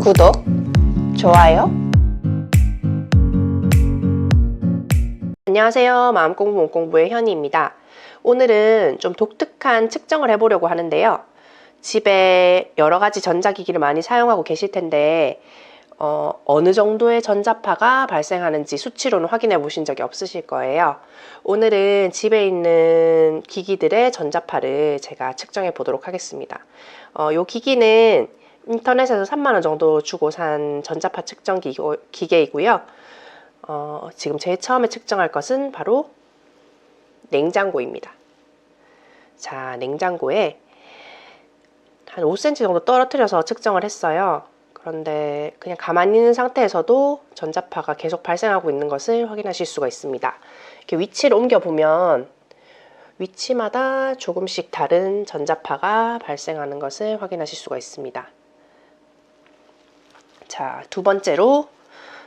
구독, 좋아요. 안녕하세요. 마음공부 몸공부의 현희입니다. 오늘은 좀 독특한 측정을 해보려고 하는데요. 집에 여러 가지 전자기기를 많이 사용하고 계실 텐데 어, 어느 정도의 전자파가 발생하는지 수치로는 확인해 보신 적이 없으실 거예요. 오늘은 집에 있는 기기들의 전자파를 제가 측정해 보도록 하겠습니다. 어, 이 기기는 인터넷에서 3만원 정도 주고 산 전자파 측정 기기, 기계 이고요. 어, 지금 제일 처음에 측정할 것은 바로 냉장고입니다. 자, 냉장고에 한 5cm 정도 떨어뜨려서 측정을 했어요. 그런데 그냥 가만히 있는 상태에서도 전자파가 계속 발생하고 있는 것을 확인하실 수가 있습니다. 이렇게 위치를 옮겨 보면 위치마다 조금씩 다른 전자파가 발생하는 것을 확인하실 수가 있습니다. 자, 두 번째로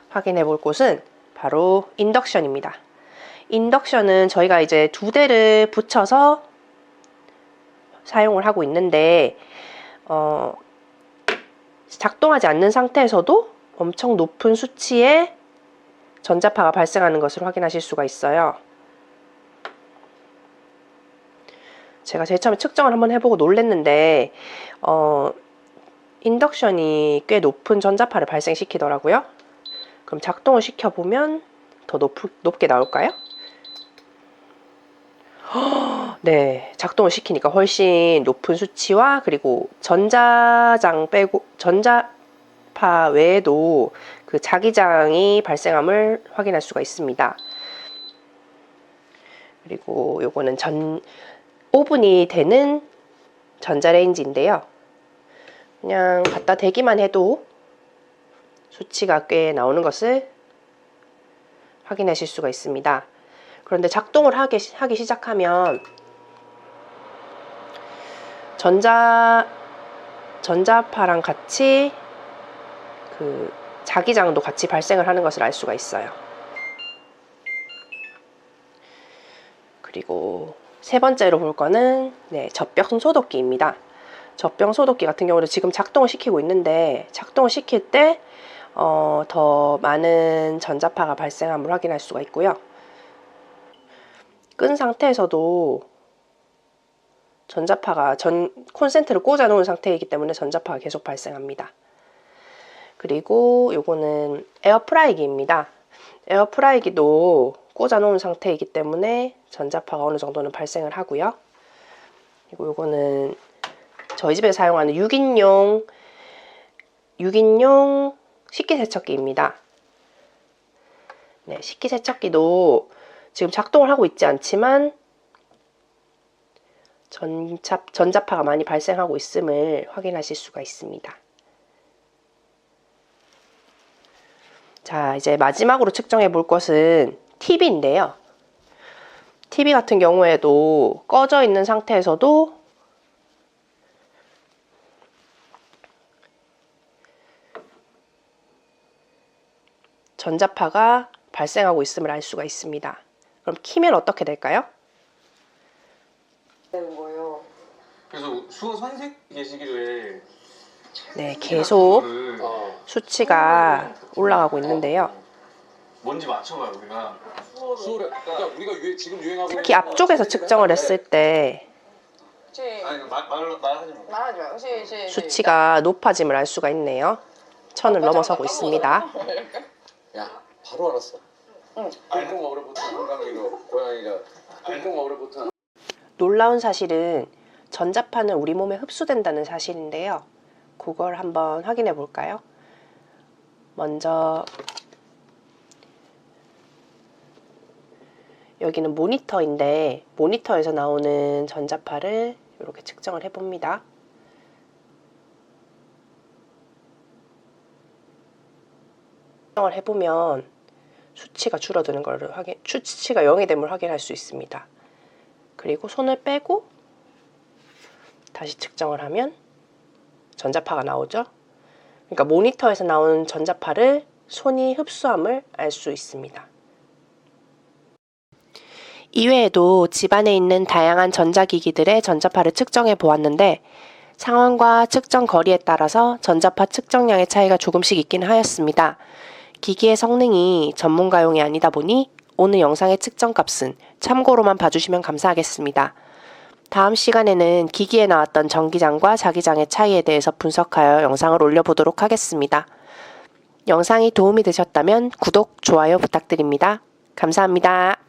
확인해 볼 곳은 바로 인덕션입니다. 인덕션은 저희가 이제 두 대를 붙여서 사용을 하고 있는데, 어, 작동하지 않는 상태에서도 엄청 높은 수치의 전자파가 발생하는 것을 확인하실 수가 있어요. 제가 제일 처음에 측정을 한번 해보고 놀랬는데, 어, 인덕션이 꽤 높은 전자파를 발생시키더라고요. 그럼 작동을 시켜보면 더 높, 높게 나올까요? 네, 작동을 시키니까 훨씬 높은 수치와 그리고 전자장 빼고 전자파 외에도 그 자기장이 발생함을 확인할 수가 있습니다. 그리고 요거는 전 오븐이 되는 전자레인지인데요. 그냥 갖다 대기만 해도 수치가 꽤 나오는 것을 확인하실 수가 있습니다. 그런데 작동을 하기, 하기 시작하면 전자 전자파랑 같이 그 자기장도 같이 발생을 하는 것을 알 수가 있어요. 그리고 세 번째로 볼 거는 네, 젖병 소독기입니다. 젖병 소독기 같은 경우는 지금 작동을 시키고 있는데 작동을 시킬 때 어, 더 많은 전자파가 발생함을 확인할 수가 있고요. 끈 상태에서도 전자파가 전 콘센트를 꽂아 놓은 상태이기 때문에 전자파가 계속 발생합니다. 그리고 요거는 에어프라이기입니다. 에어프라이기도 꽂아 놓은 상태이기 때문에 전자파가 어느 정도는 발생을 하고요. 그리고 요거는 저희 집에 사용하는 6인용 6인용 식기세척기입니다. 네, 식기세척기도 지금 작동을 하고 있지 않지만 전자, 전자파가 많이 발생하고 있음을 확인하실 수가 있습니다. 자, 이제 마지막으로 측정해 볼 것은 TV인데요. TV 같은 경우에도 꺼져 있는 상태에서도 전자파가 발생하고 있음을 알 수가 있습니다. 그럼 키면 어떻게 될까요? 되는 거예요. 그래서 수호 선생 계시기를 네, 계속 어, 수치가 올라가고 있는데요. 뭔지 맞춰봐요 우리가 수호를 그러니까 우리가 유해, 지금 유행하고 특히 앞쪽에서 측정을 했을 때 아니 말, 말, 말하지 마 수치가 높아짐을 알 수가 있네요. 천을 넘어서고 있습니다. 야 바로 알았어. 응. 꽁꽁 얼어붙은 한강이로 고양이가 꽁꽁 얼어붙은 놀라운 사실은 전자파는 우리 몸에 흡수된다는 사실인데요. 그걸 한번 확인해 볼까요? 먼저 여기는 모니터인데 모니터에서 나오는 전자파를 이렇게 측정을 해 봅니다. 측정을 해보면 수치가 줄어드는 걸 확인, 수치가 0이 됨을 확인할 수 있습니다. 그리고 손을 빼고 다시 측정을 하면 전자파가 나오죠. 그러니까 모니터에서 나오는 전자파를 손이 흡수함을 알 수 있습니다. 이외에도 집안에 있는 다양한 전자기기들의 전자파를 측정해 보았는데 상황과 측정 거리에 따라서 전자파 측정량의 차이가 조금씩 있긴 하였습니다. 기기의 성능이 전문가용이 아니다 보니 오늘 영상의 측정값은 참고로만 봐주시면 감사하겠습니다. 다음 시간에는 기기에 나왔던 전기장과 자기장의 차이에 대해서 분석하여 영상을 올려보도록 하겠습니다. 영상이 도움이 되셨다면 구독, 좋아요 부탁드립니다. 감사합니다.